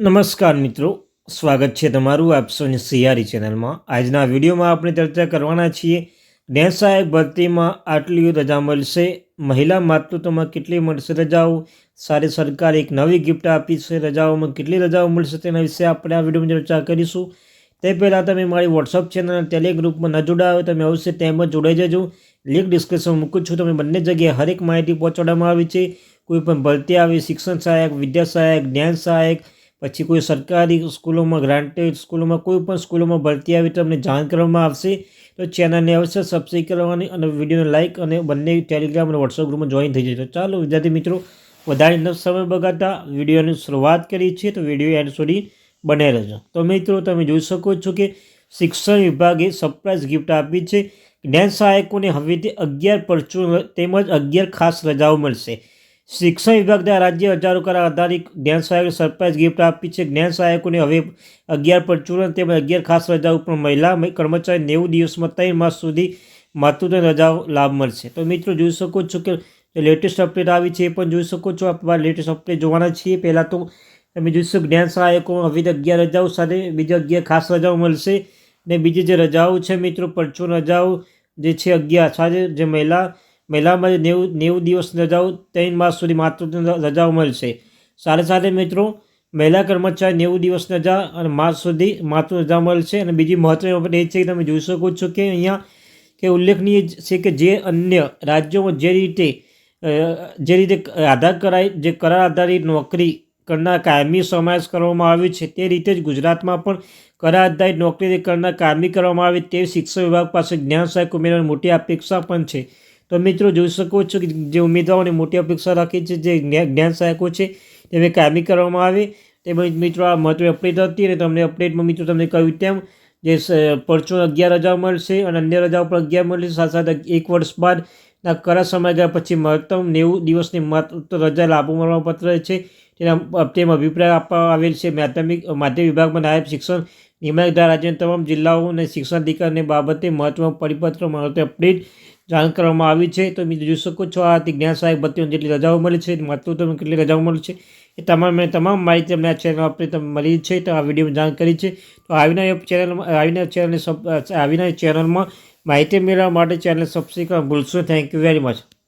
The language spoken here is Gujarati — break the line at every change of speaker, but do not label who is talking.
નમસ્કાર મિત્રો, સ્વાગત છે તમારું આપ સૌની સિયારી ચેનલમાં. આજના વિડીયોમાં આપણે ચર્ચા કરવાના છીએ જ્ઞાન સહાયક ભરતીમાં આટલી રજા મળશે, મહિલા માતૃત્વમાં કેટલી મળશે રજાઓ, સારી સરકાર એક નવી ગિફ્ટ આપી છે, રજાઓમાં કેટલી રજાઓ મળશે તેના વિશે આપણે આ વિડીયોમાં ચર્ચા કરીશું. તે પહેલાં તમે મારી વોટ્સઅપ ચેનલ અને ટેલિગ્રુપમાં ન જોડાયો તમે અવશ્ય તેમાં જોડાઈ જજો. લિંક ડિસ્ક્રિપ્શન મૂકું છું તમે બંને જગ્યાએ હરેક માહિતી પહોંચાડવામાં આવી છે. કોઈ પણ ભરતી આવી, શિક્ષણ સહાયક, વિદ્યા સહાયક, જ્ઞાન સહાયક પછી કોઈ સરકારી સ્કૂલોમાં ગ્રાન્ટેડ સ્કૂલોમાં, કોઈ પણ સ્કૂલોમાં ભરતી આવી તમને જાણ કરવામાં આવશે. તો ચેનલને અવશ્ય સબસ્ક્રાઈબ કરવાની અને વિડીયોને લાઇક અને બંને ટેલિગ્રામ અને વોટ્સઅપ ગ્રુપમાં જોઈન થઈ જશે ચાલો વિદ્યાર્થી મિત્રો, વધારે ન સમય બગાડતા વિડીયોની શરૂઆત કરી છે તો વીડિયો એન્ડ સુધી બને રહેજો. તો મિત્રો, તમે જોઈ શકો છો કે શિક્ષણ વિભાગે સરપ્રાઇઝ ગિફ્ટ આપી છે. જ્ઞાન સહાયકોને હવેથી અગિયાર પરચું તેમજ અગિયાર ખાસ રજાઓ મળશે. શિક્ષણ વિભાગ દ્વારા રાજ્ય હજારો કરા આધારિત જ્ઞાન સહાયક સરપ્રાઇઝ ગિફ્ટ આપી છે. જ્ઞાન સહાયકોને હવે અગિયાર પરચુરણ તેમજ અગિયાર ખાસ રજાઓ પણ મહિલા કર્મચારી નેવું દિવસમાં ત્રણ માસ સુધી માતૃત્વ રજાઓ લાભ મળશે. તો મિત્રો જોઈ શકો છો કે લેટેસ્ટ અપડેટ આવી છે એ પણ જોઈ શકો છો. આપણે લેટેસ્ટ અપડેટ જોવાના છીએ. પહેલાં તો તમે જોઈ શકો જ્ઞાન સહાયકો હવે અગિયાર રજાઓ સાથે બીજી અગિયાર ખાસ રજાઓ મળશે ને બીજી જે રજાઓ છે મિત્રો, પરચુરણ રજાઓ જે છે અગિયાર સાથે જે મહિલા મહિલામાં નેવું નેવું દિવસની રજાઓ, ત્રણ માસ સુધી માતૃત્વ રજાઓ મળશે. સાથે સાથે મિત્રો, મહિલા કર્મચારી નેવું દિવસની રજા અને માસ સુધી માતૃ રજા મળશે. અને બીજી મહત્વની બાબત એ છે કે તમે જોઈ શકો છો કે અહીંયા કે ઉલ્લેખનીય છે કે જે અન્ય રાજ્યોમાં જે રીતે જે રીતે આધાર કરાય, જે કરાર આધારિત નોકરી કરનાર કાયમી સમાવેશ કરવામાં આવ્યો છે, તે રીતે જ ગુજરાતમાં પણ કરાર આધારિત નોકરી કરનાર કાયમી કરવામાં આવે તે શિક્ષણ વિભાગ પાસે જ્ઞાન સહાયક ઉમેરવાની મોટી અપેક્ષા પણ છે. તો મિત્રો જોઈ શકો છો કે જે ઉમેદવારોની મોટી અપેક્ષા રાખી છે, જે જ્ઞાન સહાયકો છે તેમને કાયમી કરવામાં આવે. તેમજ મિત્રો આ મહત્વની અપડેટ હતી અને તમને અપડેટમાં મિત્રો તમને કહ્યું તેમ જે પરચો અગિયાર હજાર મળશે અને અન્ય રજાઓ પર અગિયાર મળશે. સાથે સાથે એક વર્ષ બાદ ના કરા સમયગાળા પછી મહત્તમ નેવું દિવસની માત્ર રજા લાભો મળવા પત્ર છે. તેના, તેમાં અભિપ્રાય આપવા આવેલ છે. માધ્યમિક માધ્યમિક વિભાગમાં નાયબ શિક્ષણ નિયામક રાજ્યના તમામ જિલ્લાઓ અને શિક્ષણ અધિકારીને બાબતે મહત્વનું પરિપત્ર મહત્વ અપડેટ જાણ કરવામાં આવી છે. તો તમે જોઈ શકો છો, આ જ્ઞાન સાહેબ ભત્તીઓ જેટલી રજાઓ મળી છે માતૃત્વમાં કેટલી રજાઓ મળી છે, એ તમામ તમામ માહિતી અમને આ ચેનલ આપણે મળી છે, તો આ વિડીયોમાં જાણ કરી છે. તો આવીને ચેનલમાં આવીને ચેનલને આવીને ચેનલમાં માહિતી મેળવવા માટે ચેનલ સબસ્ક્રાઈબ ભૂલશો થેન્ક યુ વેરી મચ